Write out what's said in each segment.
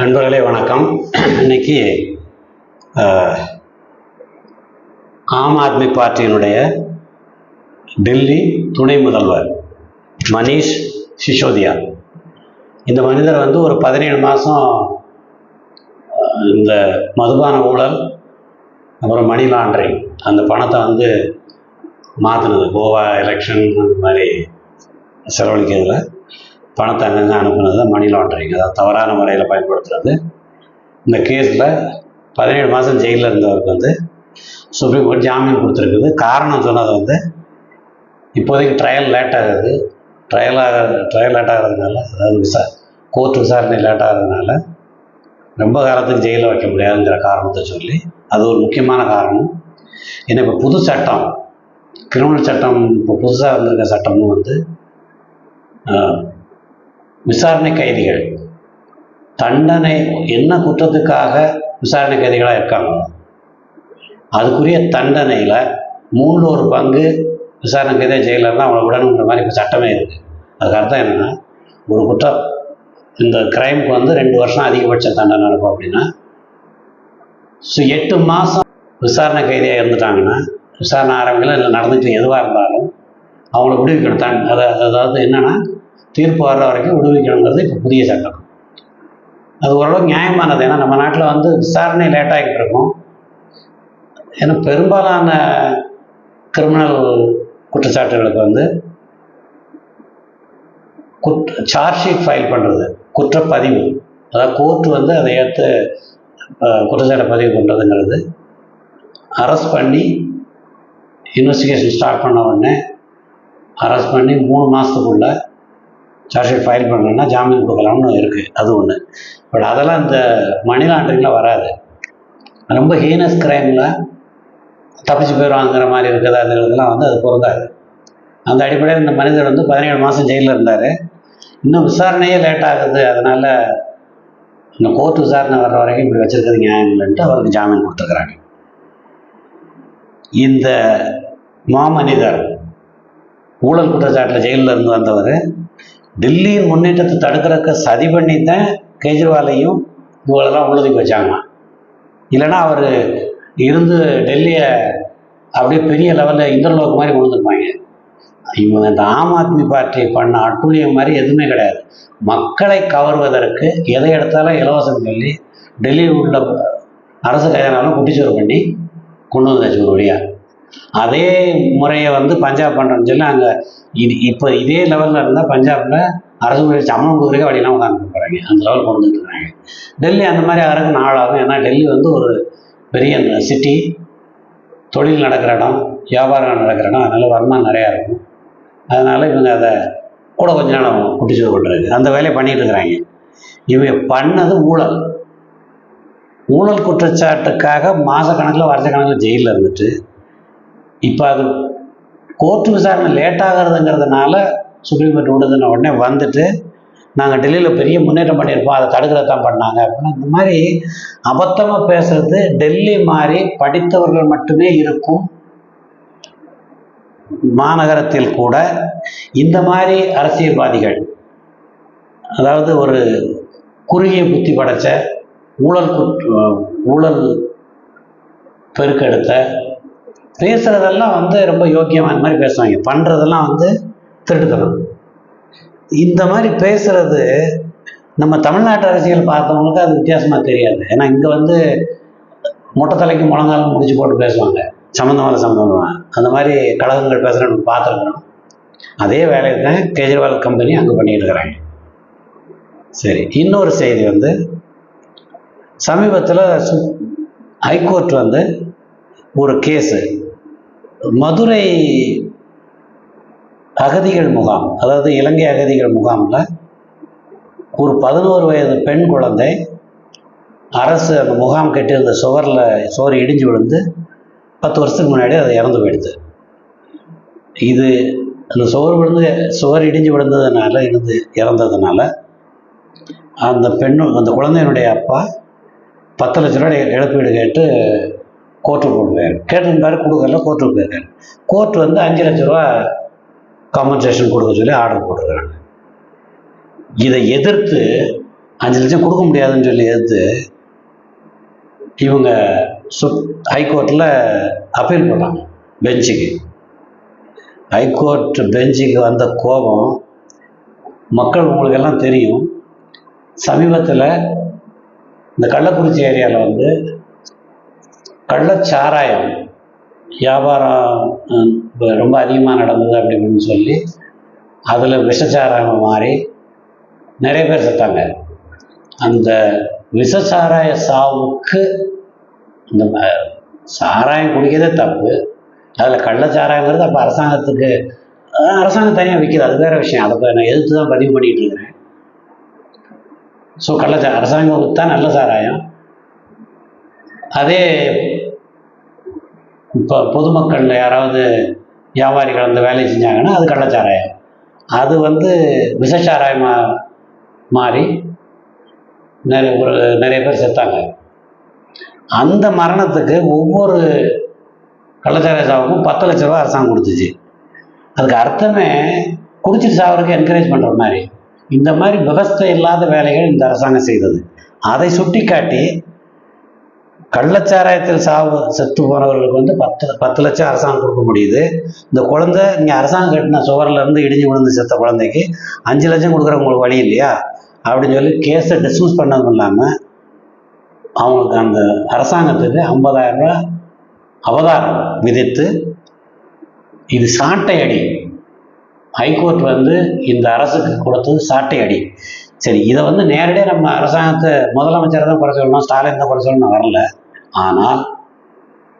நண்பர்களே வணக்கம். இன்னைக்கு ஆம் ஆத்மி பார்ட்டியினுடைய டெல்லி துணை முதல்வர் மணீஷ் சிசோதியா. இந்த மனிதர் வந்து ஒரு பதினேழு மாதம் இந்த மதுபான ஊழல் அப்புறம் மணி லாண்டரிங் அந்த பணத்தை வந்து மாற்றினது கோவா எலெக்ஷன் அந்த மாதிரி செலவழிக்கிறதுல. பணத்தை அங்கங்கே அனுப்புனது மணி லாண்டரிங் அதாவது தவறான முறையில் பயன்படுத்துறது. இந்த கேஸில் பதினேழு மாதம் ஜெயிலில் இருந்தவருக்கு வந்து சுப்ரீம் கோர்ட் ஜாமீன் கொடுத்துருக்குது. காரணம் சொன்னது வந்து இப்போதைக்கு ட்ரையல் லேட் ஆகுது. ட்ரையல் ஆக ட்ரையல் லேட் ஆகிறதுனால அதாவது விசா கோர்ட் விசாரணை லேட் ஆகிறதுனால ரொம்ப காலத்துக்கு ஜெயிலில் வைக்க முடியாதுங்கிற காரணத்தை சொல்லி அது ஒரு முக்கியமான காரணம். ஏன்னா இப்போ புது சட்டம் கிரிமினல் சட்டம் இப்போ புதுசாக வந்திருக்க சட்டமும் வந்து விசாரணை கைதிகள். தண்டனை என்ன குற்றத்துக்காக விசாரணை கைதிகளாக இருக்காங்களோ அதுக்குரிய தண்டனையில் மூணில் ஒரு பங்கு விசாரணை கைதியாக ஜெயிலில் இருந்தால் அவங்களை விடணுங்கிற மாதிரி இப்போ சட்டமே இருக்குது அதுக்கு அர்த்தம் என்னென்னா ஒரு குற்றம் இந்த கிரைமுக்கு வந்து ரெண்டு வருஷம் அதிகபட்ச தண்டனை இருக்கும் அப்படின்னா ஸோ எட்டு மாதம் விசாரணை கைதியாக இருந்துட்டாங்கன்னா விசாரணை ஆரம்பிக்கல இல்லை நடந்துட்டு எதுவாக இருந்தாலும் அவங்கள விடுவிக்கணும். தன் அதை அதாவது என்னென்னா தீர்ப்பு வர்ற வரைக்கும் விடுவிக்கணுங்கிறது இப்போ புதிய சட்டம். அது ஓரளவு நியாயமானது. ஏன்னா நம்ம நாட்டில் வந்து விசாரணை லேட்டாகிட்டு இருக்கும். ஏன்னா பெரும்பாலான கிரிமினல் குற்றச்சாட்டுகளுக்கு வந்து குற்ற சார்ஜ் ஷீட் ஃபைல் பண்ணுறது குற்றப்பதிவு. அதாவது கோர்ட் வந்து அதை ஏற்று குற்றச்சாட்டை பதிவு பண்ணுறதுங்கிறது அரெஸ்ட் பண்ணி இன்வெஸ்டிகேஷன் ஸ்டார்ட் பண்ண உடனே அரெஸ்ட் பண்ணி மூணு மாதத்துக்குள்ளே சார்ஜ் ஷீட் ஃபைல் பண்ணணும்னா ஜாமீன் கொடுக்கலாம்னு இருக்குது அது ஒன்று பட் அதெல்லாம் இந்த மணி லாண்டரிங்கில் வராது. ரொம்ப ஹீனஸ் கிரைமில் தப்பிச்சு போயிடுவாங்கிற மாதிரி இருக்கிறதா அதுலாம் வந்து அது பொருந்தாது. அந்த அடிப்படையில் இந்த மனிதர் வந்து பதினேழு மாதம் ஜெயிலில் இருந்தார். இன்னும் விசாரணையே லேட் ஆகுது. அதனால் இந்த கோர்ட் விசாரணை வர்ற வரைக்கும் இப்படி வச்சுருக்கிறது நியாயம் இல்லைன்ட்டு அவருக்கு ஜாமீன் கொடுத்துருக்குறாங்க. இந்த மாமனிதர் ஊழல் குற்றச்சாட்டில் ஜெயிலில் இருந்து வந்தவர் டெல்லியின் முன்னேற்றத்தை தடுக்கிறதுக்கு சதி பண்ணி தான் கெஜ்ரிவாலையும் இவங்களெல்லாம் உள்ளதுக்கு வச்சாங்க. இல்லைன்னா அவர் இருந்து டெல்லியை அப்படியே பெரிய லெவலில் இந்திரலோகம் மாதிரி கொண்டு இவங்க இந்த ஆம் ஆத்மி பார்ட்டி பண்ண அட்டுழியம் மாதிரி எதுவுமே கிடையாது. மக்களை கவர்வதற்கு எதை எடுத்தாலும் இலவசம் சொல்லி டெல்லியில் உள்ள அரசு கைதானாலும் குட்டிச்சோறு பண்ணி கொண்டு வந்தாச்சு ஒரு வழியாக அதே முறையை வந்து பஞ்சாப் பண்ணுறேன்னு சொல்லி அங்கே இது இப்போ இதே லெவலில் இருந்தால் பஞ்சாபில் அரசு முறை சம்பளம் கொடுக்குறதுக்கே வழியெல்லாம் உட்காந்து போகிறாங்க அந்த லெவல் கொண்டு வந்துட்டு டெல்லி அந்த மாதிரி ஆகிறதுக்கு நாளாகும். ஏன்னா டெல்லி வந்து ஒரு பெரிய சிட்டி தொழில் நடக்கிற இடம் வியாபாரம் நடக்கிற இடம். அதனால் வருமானம் நிறையா இருக்கும். அதனால் இவங்க அதை கூட கொஞ்ச நேரம் குட்டிச்சோறு பண்ணுறது அந்த வேலையை பண்ணிகிட்டு இருக்கிறாங்க. இவங்க பண்ணது ஊழல். ஊழல் குற்றச்சாட்டுக்காக மாத கணக்கில் வருஷ கணக்கில் ஜெயிலில் இருந்துட்டு இப்போ அது கோர்ட்டு விசாரணை லேட் ஆகிறதுங்கிறதுனால சுப்ரீம் கோர்ட் விடுதுன உடனே வந்துட்டு நாங்கள் டெல்லியில் பெரிய முன்னேற்றம் பண்ணியிருப்போம் அதை தடுக்கிறது தான் பண்ணாங்க. அப்படின்னா இந்த மாதிரி அபத்தமாக பேசுறது டெல்லி மாதிரி படித்தவர்கள் மட்டுமே இருக்கும். மாநகரத்தில் கூட இந்த மாதிரி அரசியல்வாதிகள் அதாவது ஒரு குறுகிய புத்தி படைச்ச ஊழல் ஊழல் பெருக்கெடுத்த பேசுகிறதெல்லாம் வந்து ரொம்ப யோக்கியமான மாதிரி பேசுவாங்க. பண்ணுறதெல்லாம் வந்து திருட்டுத்தனம். இந்த மாதிரி பேசுறது நம்ம தமிழ்நாட்டு அரசியல் பார்த்தவங்களுக்கு அது வித்தியாசமாக தெரியாது. ஏன்னா இங்கே வந்து மொட்டை தலைக்கு முழங்கால் முடிச்சு போட்டு பேசுவாங்க. சம்மந்தமான சம்மந்தமாக அந்த மாதிரி கழகங்கள் பேசுகிற நம்ம பார்த்துருக்குறோம். அதே வேலையை தான் கெஜ்ரிவால் கம்பெனி அங்கே பண்ணிட்டு இருக்கிறாங்க. சரி இன்னொரு செய்தி வந்து சமீபத்தில் ஹைகோர்ட் வந்து ஒரு கேஸு மதுரை அகதிகள் முகாம் அதாவது இலங்கை அகதிகள் முகாமில் ஒரு பதினோரு வயது பெண் குழந்தை அரசு அந்த முகாம் கட்டியிருந்த சுவரில் சுவர் இடிஞ்சு விழுந்து பத்து வருஷத்துக்கு முன்னாடி அது இறந்து போயிடுது. இது அந்த சுவர் விழுந்து சுவர் இடிஞ்சு விழுந்ததுனால இருந்து இறந்ததுனால அந்த பெண்ணு அந்த குழந்தையினுடைய அப்பா பத்து லட்ச ரூபாய் இழப்பீடு கேட்டு கோர்ட்டுக்கு போட்டுருக்காரு கேட்டிருந்தாரு கொடுக்கல கோர்ட்டுக்கு போயிருக்காரு. கோர்ட் வந்து அஞ்சு லட்ச ரூபா காம்பன்சேஷன் கொடுக்க சொல்லி ஆர்டர் போட்டிருக்கிறாங்க. இதை எதிர்த்து அஞ்சு லட்சம் கொடுக்க முடியாதுன்னு சொல்லி எதிர்த்து இவங்க சுப் ஹைகோர்ட்டில் அப்பீல் பண்ணாங்க பெஞ்சுக்கு ஹைகோர்ட் பெஞ்சுக்கு வந்த கோபம் மக்கள் உங்களுக்கு எல்லாம் தெரியும். சமீபத்தில் இந்த கள்ளக்குறிச்சி ஏரியாவில் வந்து கள்ளச்சாராயம். வியாபாரம் ரொம்ப அதிகமாக நடந்தது அப்படின்னு சொல்லி அதில் விஷச்சாராயம் மாறி நிறைய பேர் செத்தாங்க. அந்த விஷச்சாராய சாவுக்கு இந்த ம- சாராயம் குடிக்கிறதே தப்பு. அதில் கள்ளச்சாராயங்கிறது அப்போ அரசாங்கத்துக்கு அரசாங்கம் தனியாக விற்கிது அது வேற விஷயம். அதை நான் எதிர்த்து தான் பதிவு பண்ணிட்டு இருக்கிறேன். ஸோ கள்ளச்சா அரசாங்கம் விற்றா நல்ல சாராயம். அதே இப்போ பொதுமக்கள் யாராவது வியாபாரிகள் அந்த வேலையை செஞ்சாங்கன்னா அது கள்ளச்சாராயம். அது வந்து விஷச்சாராயமாக மாறி நிறைய ஒரு நிறைய பேர் செத்தாங்க. அந்த மரணத்துக்கு ஒவ்வொரு கள்ளச்சாராய சாவுக்கும் பத்து லட்ச ரூபா அரசாங்கம் கொடுத்துச்சு. அதுக்கு அர்த்தமே குடிச்சிட்டு சாவருக்கு என்கரேஜ் பண்ணுற மாதிரி. இந்த மாதிரி விவஸ்தை இல்லாத வேலைகள் இந்த அரசாங்கம் செய்தது. அதை சுட்டிக்காட்டி கள்ளச்சாராயத்தில் சாவு செத்து போனவர்களுக்கு வந்து பத்து பத்து லட்சம் அரசாங்கம் கொடுக்க முடியுது. இந்த குழந்தை நீங்கள் அரசாங்கம் கட்டின சுவர்லேருந்து இடிஞ்சு விழுந்து செத்த குழந்தைக்கு அஞ்சு லட்சம் கொடுக்குறவங்களுக்கு வழி இல்லையா? அப்படின்னு சொல்லி கேஸை டிஸ்மிஸ் பண்ணதும் இல்லாமல் அவங்களுக்கு அந்த அரசாங்கத்துக்கு ஐம்பதாயிரம் ரூபாய் அவதாரம் விதித்து இது சாட்டை அடி. ஹைகோர்ட் வந்து இந்த அரசுக்கு கொடுத்தது சாட்டை அடி. சரி இதை வந்து நேரடியாக நம்ம அரசாங்கத்தை முதலமைச்சரை தான் குறை சொல்லணும் ஸ்டாலின் தான் குறை சொல்லணும் வரல. ஆனால்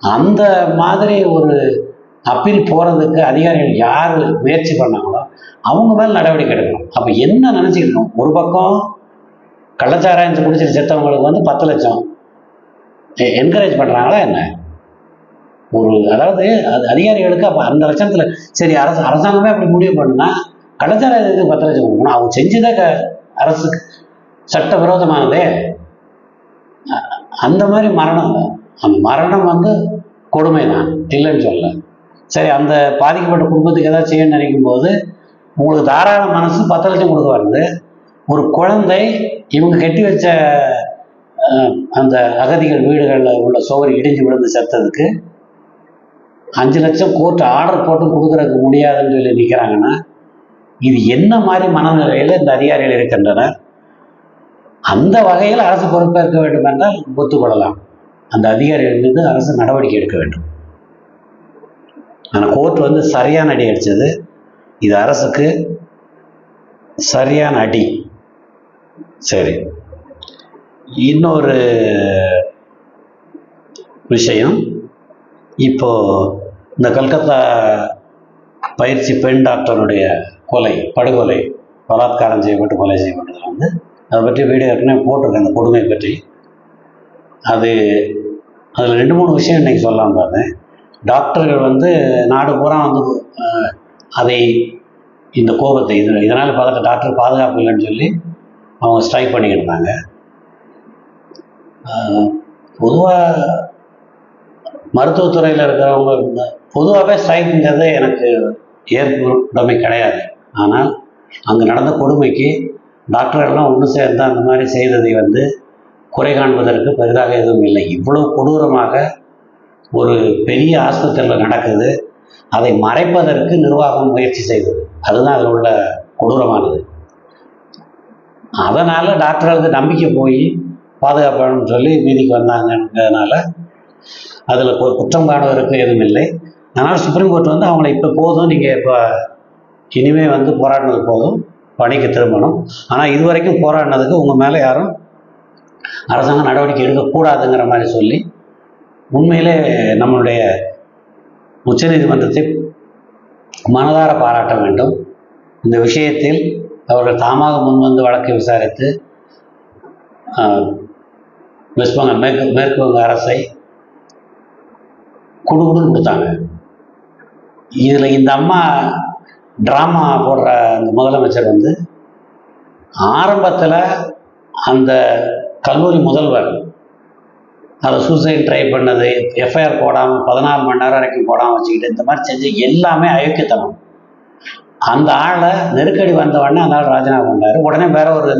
அந்த மாதிரி ஒரு அப்பீல் போகிறதுக்கு அதிகாரிகள் யார் முயற்சி பண்ணாங்களோ அவங்க மேல் நடவடிக்கை எடுக்கணும். அப்போ என்ன நினச்சிக்கணும் ஒரு பக்கம் கள்ளச்சாராயம் குடிச்சிட்டு செத்தவங்களுக்கு வந்து பத்து லட்சம். என்கரேஜ் பண்ணுறாங்களா என்ன? ஒரு அதாவது அது அதிகாரிகளுக்கு அப்போ அந்த லட்சத்தில் சரி அரசு அரசாங்கமே அப்படி முடிவு பண்ணுனா கள்ளச்சாராயத்துக்கு பத்து லட்சம் கொடுக்கணும். அவங்க செஞ்சதே க அரசுக்கு சட்டவிரோதமானதே. அந்த மாதிரி மரணம் அந்த மரணம் வந்து கொடுமை தான் இல்லைன்னு சொல்ல சரி அந்த பாதிக்கப்பட்ட குடும்பத்துக்கு ஏதாவது செய்யணும்னு நினைக்கும் போது உங்களுக்கு தாராள மனசு பத்து லட்சம் கொடுக்க வருது ஒரு குழந்தை இவங்க கட்டி வச்ச அந்த அகதிகள் வீடுகளில் உள்ள சுவர் இடிஞ்சு விழுந்து செத்ததுக்கு அஞ்சு லட்சம் கோர்ட் ஆர்டர் போட்டு கொடுக்கறதுக்கு முடியாதுன்னு சொல்லி நிற்கிறாங்கன்னா இது என்ன மாதிரி மனநிலையில் இந்த அதிகாரிகள் இருக்கின்றனர்? அந்த வகையில் அரசு பொறுப்பேற்க வேண்டும் என்றால் ஒத்துக்கொள்ளலாம். அந்த அதிகாரிகள் மீது அரசு நடவடிக்கை எடுக்க வேண்டும். ஆனால் கோர்ட் வந்து சரியான அடி அடிச்சது. இது அரசுக்கு சரியான அடி. சரி. இன்னொரு விஷயம். இப்போ இந்த கல்கத்தா பயிற்சி பெண் டாக்டருடைய கொலை படுகொலை பலாத்காரம் செய்யப்பட்டு கொலை செய்யப்பட்டது வந்து அதை பற்றி வீடியோ ஏற்கனவே போட்டிருக்கேன் அந்த கொடுமை பற்றி. அது அதில் ரெண்டு மூணு விஷயம் இன்றைக்கி சொல்லலாம் பார்த்தேன். டாக்டர்கள் வந்து நாடு பூரா வந்து அதை இந்த கோபத்தை இது இதனால் பார்த்துட்டு டாக்டர் பாதுகாப்பு இல்லைன்னு சொல்லி அவங்க ஸ்ட்ரைக் பண்ணிக்கிட்டு இருந்தாங்க. பொதுவாக மருத்துவத்துறையில் இருக்கிறவங்க பொதுவாகவே ஸ்ட்ரைக்குங்கிறது எனக்கு ஏற்புடைமை கிடையாது. ஆனால் அங்கே நடந்த கொடுமைக்கு டாக்டர்கள்லாம் ஒன்று சேர்ந்து அந்த மாதிரி செய்ததை வந்து குறை காண்பதற்கு பெரிதாக எதுவும் இல்லை. இவ்வளோ கொடூரமாக ஒரு பெரிய ஆஸ்பத்திரியில் நடக்குது. அதை மறைப்பதற்கு நிர்வாகம் முயற்சி செய்தது. அதுதான் அதில் உள்ள கொடூரமானது. அதனால் டாக்டர்களுக்கு நம்பிக்கை போய் பாதுகாப்பானு சொல்லி மீதிக்கு வந்தாங்கன்றதுனால அதில் குற்றம் காணுவதற்கு எதுவும் இல்லை. அதனால் சுப்ரீம் கோர்ட் வந்து அவங்கள இப்போ போதும் நீங்கள் இப்போ இனிமேல் வந்து போராடினது போதும். பணிக்கு திரும்பணும். ஆனால் இது வரைக்கும் போராடினதுக்கு உங்கள் மேலே யாரும் அரசாங்கம் நடவடிக்கை எடுக்கக்கூடாதுங்கிற மாதிரி சொல்லி உண்மையிலே நம்மளுடைய உச்சநீதிமன்றத்தை மனதார பாராட்ட வேண்டும். இந்த விஷயத்தில் அவர்கள் தாமாக முன்வந்து வழக்கை விசாரித்து வெஸ்ட் பெங்கால் மேற்கு மேற்கு வங்க அரசை குடுகுடுன்னு கொடுத்தாங்க. இதில் இந்த அம்மா ட்ராமா போடுற அந்த முதலமைச்சர் வந்து ஆரம்பத்தில் அந்த கல்லூரி முதல்வர் அதை சூசைட் ட்ரை பண்ணது எஃப்ஐஆர் போடாமல் பதினாறு மணி நேரம் வரைக்கும் போடாமல் வச்சுக்கிட்டு இந்த மாதிரி செஞ்சு எல்லாமே அயோக்கியத்தனம். அந்த ஆளை நெருக்கடி வந்த உடனே அந்த ஆள் ராஜினாமா பண்ணார் உடனே வேற ஒரு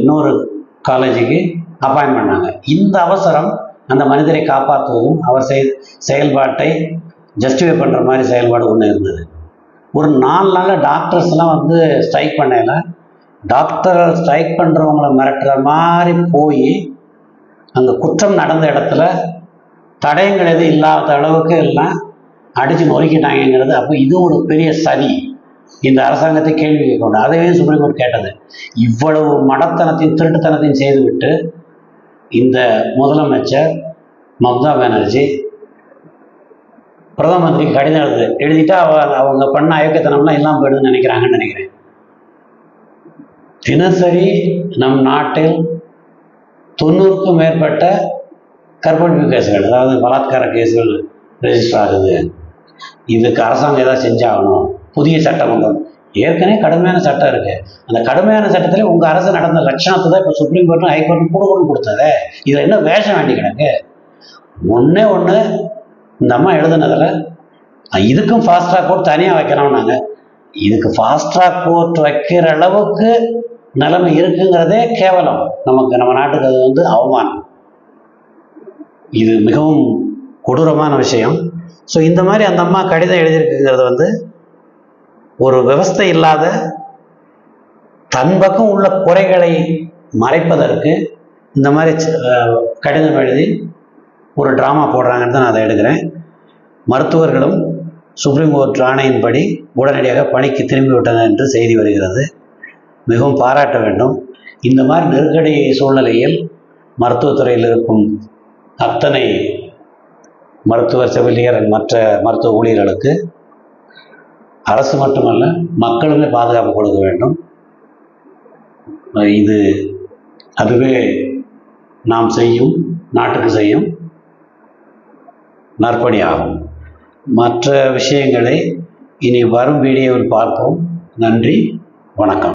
இன்னொரு காலேஜுக்கு அப்பாயின் பண்ணாங்க. இந்த அவசரம் அந்த மனிதரை காப்பாற்றுவதும் அவர் செய் செயல்பாட்டை ஜஸ்டிஃபை பண்ணுற மாதிரி செயல்பாடு ஒன்று இருந்தது. ஒரு நாலு நாளில் டாக்டர்ஸ்லாம் வந்து ஸ்ட்ரைக் பண்ணையில் டாக்டரை ஸ்ட்ரைக் பண்ணுறவங்கள மிரட்டுற மாதிரி போய் அங்கே குற்றம் நடந்த இடத்துல தடயங்கள் எதுவும் இல்லாத அளவுக்கு எல்லாம் அடித்து நொறுக்கிட்டாங்கங்கிறது அப்போ இது ஒரு பெரிய சதி. இந்த அரசாங்கத்தை கேள்வி கேட்கணும் அதையே சுப்ரீம் கோர்ட் கேட்டது. இவ்வளவு மடத்தனத்தையும் திருட்டுத்தனத்தையும் செய்துவிட்டு இந்த முதலமைச்சர் மம்தா பானர்ஜி பிரதம மந்திரிக்கு கடிதம் எழுது எழுதிட்டா அவங்க பண்ண அயோக்கியத்தனம்லாம் இல்லாமல் போயிடுதுன்னு நினைக்கிறாங்கன்னு நினைக்கிறேன். தினசரி நம் நாட்டில் தொண்ணூறுக்கும் மேற்பட்ட கற்பழிப்பு கேஸுகள் அதாவது பலாத்கார கேஸுகள் ரெஜிஸ்டர் ஆகுது. இதுக்கு அரசாங்கம் ஏதாவது செஞ்சாகணும். புதிய சட்டம் கொண்டு ஏற்கனவே கடுமையான சட்டம் இருக்கு. அந்த கடுமையான சட்டத்தில் உங்க அரசு நடந்த லட்சணத்தை தான் இப்போ சுப்ரீம் கோர்ட்டும் ஹைகோர்ட்டும் கொண்டு கொடுத்ததே. இதில் என்ன வேஷம் வேண்டி கிடக்கு ஒன்னே ஒன்று இந்த அம்மா எழுதுனதுல இதுக்கும் ஃபாஸ்ட் ட்ராக் கோர்ட் தனியாக வைக்கிறோம் நாங்கள் இதுக்கு ஃபாஸ்ட் ட்ராக் கோர்ட் வைக்கிற அளவுக்கு நிலைமை இருக்குங்கிறதே கேவலம். நமக்கு நம்ம நாட்டுக்கு அது வந்து அவமானம். இது மிகவும் கொடூரமான விஷயம். ஸோ இந்த மாதிரி அந்த அம்மா கடிதம் எழுதியிருக்குங்கிறது வந்து ஒரு விவஸ்தை இல்லாத தன் பக்கம் உள்ள குறைகளை மறைப்பதற்கு இந்த மாதிரி கடிதம் எழுதி ஒரு ட்ராமா போடுறாங்கன்னு தான் நான் அதை எடுக்கிறேன். மருத்துவர்களும் சுப்ரீம் கோர்ட் ஆணையின்படி உடனடியாக பணிக்கு திரும்பி விட்டனர் என்று செய்தி வருகிறது. மிகவும் பாராட்ட வேண்டும். இந்த மாதிரி நெருக்கடி சூழ்நிலையில் மருத்துவத்துறையில் இருக்கும் அத்தனை மருத்துவர் செவிலியர் மற்ற மருத்துவ ஊழியர்களுக்கு அரசு மட்டுமல்ல மக்களுமே பாதுகாப்பு கொடுக்க வேண்டும். இது அதுவே நாம் செய்யும் நாட்டுக்கு செய்யும் நற்பணி ஆகும் மற்ற விஷயங்களை இனி வரும் வீடியோவில் பார்ப்போம். நன்றி. வணக்கம்.